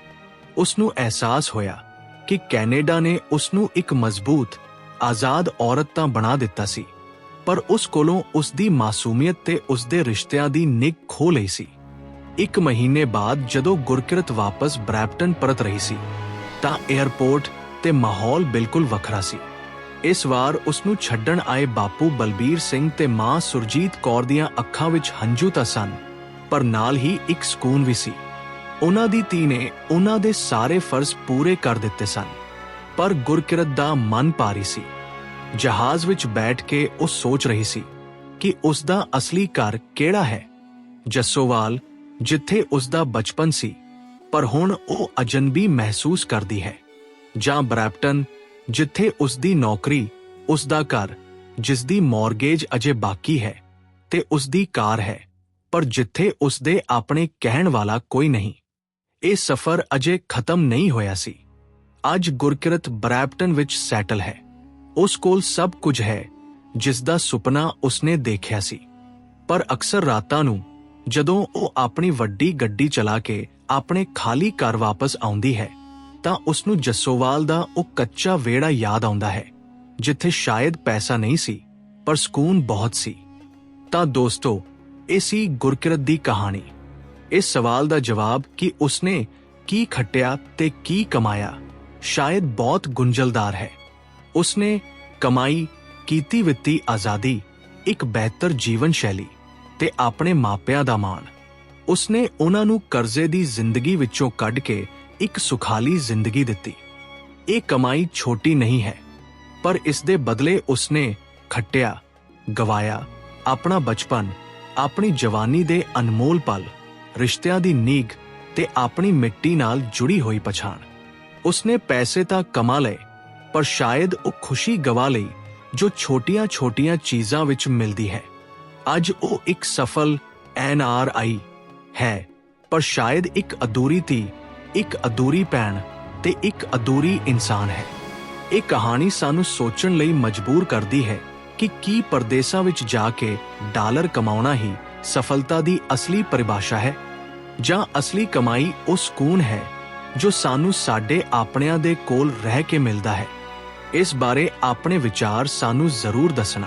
ਉਸ ਨੂੰ ਅਹਿਸਾਸ ਹੋਇਆ ਕਿ ਕੈਨੇਡਾ ਨੇ ਉਸ ਨੂੰ ਇੱਕ ਮਜ਼ਬੂਤ, ਆਜ਼ਾਦ ਔਰਤ ਤਾਂ ਬਣਾ ਦਿੱਤਾ ਸੀ, ਪਰ ਉਸ ਕੋਲੋਂ ਉਸ ਦੀ ਮਾਸੂਮੀਅਤ ਤੇ ਉਸ ਦੇ ਰਿਸ਼ਤਿਆਂ ਦੀ ਨਿੱਘ ਖੋ ਲਈ ਸੀ। ਇੱਕ ਮਹੀਨੇ ਬਾਅਦ ਜਦੋਂ ਗੁਰਕਿਰਤ ਵਾਪਸ ਬ੍ਰੈਪਟਨ ਪਰਤ ਰਹੀ ਸੀ, ਤਾਂ 에ਅਰਪੋਰਟ ਤੇ ਮਾਹੌਲ ਬਿਲਕੁਲ ਵੱਖਰਾ ਸੀ। ਇਸ ਵਾਰ ਉਸ ਨੂੰ ਛੱਡਣ ਆਏ ਬਾਪੂ ਬਲਬੀਰ ਸਿੰਘ ਤੇ ਮਾਂ ਸੁਰਜੀਤ ਕੌਰ ਦੀਆਂ ਅੱਖਾਂ ਵਿੱਚ ਹੰਝੂ ਤਾਂ ਸਨ, ਪਰ ਨਾਲ ਹੀ ਇੱਕ ਸਕੂਨ ਵੀ ਸੀ। ਉਹਨਾਂ ਦੀ ਧੀ ਨੇ ਉਹਨਾਂ ਦੇ ਸਾਰੇ ਫਰਜ਼ ਪੂਰੇ ਕਰ ਦਿੱਤੇ ਸਨ, ਪਰ ਗੁਰਕਿਰਤ ਦਾ ਮਨ ਭਾਰੀ ਸੀ। ਜਹਾਜ਼ ਵਿੱਚ ਬੈਠ ਕੇ ਉਹ ਸੋਚ ਰਹੀ ਸੀ ਕਿ ਉਸ ਦਾ ਅਸਲੀ ਘਰ ਕਿਹੜਾ ਹੈ? ਜੱਸੋਵਾਲ ਜਿੱਥੇ ਉਸ ਦਾ ਬਚਪਨ ਸੀ, ਪਰ ਹੁਣ ਉਹ ਅਜਨਬੀ ਮਹਿਸੂਸ ਕਰਦੀ ਹੈ। ਜਾਂ ਬਰੈਪਟਨ, ਜਿੱਥੇ ਉਸ ਦੀ ਨੌਕਰੀ ਉਸ ਦਾ ਘਰ ਜਿਸ ਦੀ ਮਾਰਗੇਜ ਅਜੇ ਬਾਕੀ ਹੈ ਤੇ ਉਸ ਦੀ ਕਾਰ ਹੈ, ਪਰ ਜਿੱਥੇ ਉਸ ਦੇ ਆਪਣੇ ਕਹਿਣ ਵਾਲਾ ਕੋਈ ਨਹੀਂ। ਇਹ ਸਫ਼ਰ ਅਜੇ ਖਤਮ ਨਹੀਂ ਹੋਇਆ ਸੀ। ਅੱਜ ਗੁਰਕਿਰਤ ਬਰੈਪਟਨ ਵਿੱਚ ਸੈਟਲ ਹੈ। ਉਸ ਕੋਲ ਸਭ ਕੁਝ ਹੈ ਜਿਸ ਦਾ ਸੁਪਨਾ ਉਸਨੇ ਦੇਖਿਆ ਸੀ। ਪਰ ਅਕਸਰ ਰਾਤਾਂ ਨੂੰ ਜਦੋਂ ਉਹ ਆਪਣੀ ਵੱਡੀ ਗੱਡੀ ਚਲਾ ਕੇ ਆਪਣੇ ਖਾਲੀ ਘਰ ਵਾਪਸ ਆਉਂਦੀ ਹੈ, ਤਾਂ ਉਸ ਨੂੰ ਜੱਸੋਵਾਲ ਦਾ ਉਹ ਕੱਚਾ ਵਿਹੜਾ ਯਾਦ ਆਉਂਦਾ ਹੈ, ਜਿੱਥੇ ਸ਼ਾਇਦ ਪੈਸਾ ਨਹੀਂ ਸੀ, ਪਰ ਸਕੂਨ ਬਹੁਤ ਸੀ। ਤਾਂ ਦੋਸਤੋ, ਇਹ ਸੀ ਗੁਰਕਿਰਤ ਦੀ ਕਹਾਣੀ। ਇਸ ਸਵਾਲ ਦਾ ਜਵਾਬ ਕਿ ਉਸਨੇ ਕੀ ਖੱਟਿਆ ਤੇ ਕੀ ਕਮਾਇਆ, ਸ਼ਾਇਦ ਬਹੁਤ ਗੁੰਝਲਦਾਰ ਹੈ। ਉਸਨੇ ਕਮਾਈ ਕੀਤੀ ਵਿੱਤੀ ਆਜ਼ਾਦੀ ਇੱਕ ਬਿਹਤਰ ਜੀਵਨ ਸ਼ੈਲੀ। ਤੇ ਆਪਣੇ ਮਾਪਿਆਂ ਦਾ ਮਾਣ। ਉਸਨੇ ਉਹਨਾਂ ਨੂੰ ਕਰਜ਼ੇ ਦੀ ਜ਼ਿੰਦਗੀ ਵਿੱਚੋਂ ਕੱਢ ਕੇ ਇੱਕ ਸੁਖਾਲੀ ਜ਼ਿੰਦਗੀ ਦਿੱਤੀ। ਇਹ ਕਮਾਈ ਛੋਟੀ ਨਹੀਂ ਹੈ, ਪਰ ਇਸ ਦੇ ਬਦਲੇ ਉਸਨੇ ਖੱਟਿਆ, ਗਵਾਇਆ, ਆਪਣਾ ਬਚਪਨ, ਆਪਣੀ ਜਵਾਨੀ ਦੇ ਅਨਮੋਲ ਪਲ, ਰਿਸ਼ਤਿਆਂ ਦੀ ਨੀਗ ਤੇ ਆਪਣੀ ਮਿੱਟੀ ਨਾਲ ਜੁੜੀ ਹੋਈ ਪਛਾਣ। ਉਸਨੇ ਪੈਸੇ ਤਾਂ ਕਮਾ ਲਏ, ਪਰ ਸ਼ਾਇਦ ਉਹ ਖੁਸ਼ੀ ਗਵਾ ਲਈ ਜੋ ਛੋਟੀਆਂ-ਛੋਟੀਆਂ ਚੀਜ਼ਾਂ ਵਿੱਚ ਮਿਲਦੀ ਹੈ। ਅੱਜ ਉਹ ਇੱਕ ਸਫਲ ਐਨ ਆਰ ਆਈ ਹੈ, ਪਰ ਸ਼ਾਇਦ ਇੱਕ ਅਧੂਰੀ ਧੀ, ਇੱਕ ਅਧੂਰੀ ਭੈਣ ਤੇ ਇੱਕ ਅਧੂਰੀ ਇਨਸਾਨ ਹੈ। ਇਹ ਕਹਾਣੀ ਸਾਨੂੰ ਸੋਚਣ ਲਈ ਮਜਬੂਰ ਕਰਦੀ ਹੈ ਕਿ ਕੀ ਪਰਦੇਸਾਂ ਵਿੱਚ ਜਾ ਕੇ ਡਾਲਰ ਕਮਾਉਣਾ ਹੀ ਸਫਲਤਾ ਦੀ ਅਸਲੀ ਪਰਿਭਾਸ਼ਾ ਹੈ, ਜਾਂ ਅਸਲੀ ਕਮਾਈ ਉਹ ਸਕੂਨ ਹੈ ਜੋ ਸਾਨੂੰ ਸਾਡੇ ਆਪਣਿਆਂ ਦੇ ਕੋਲ ਰਹਿ ਕੇ ਮਿਲਦਾ ਹੈ। ਇਸ ਬਾਰੇ ਆਪਣੇ ਵਿਚਾਰ ਸਾਨੂੰ ਜ਼ਰੂਰ ਦੱਸਣਾ।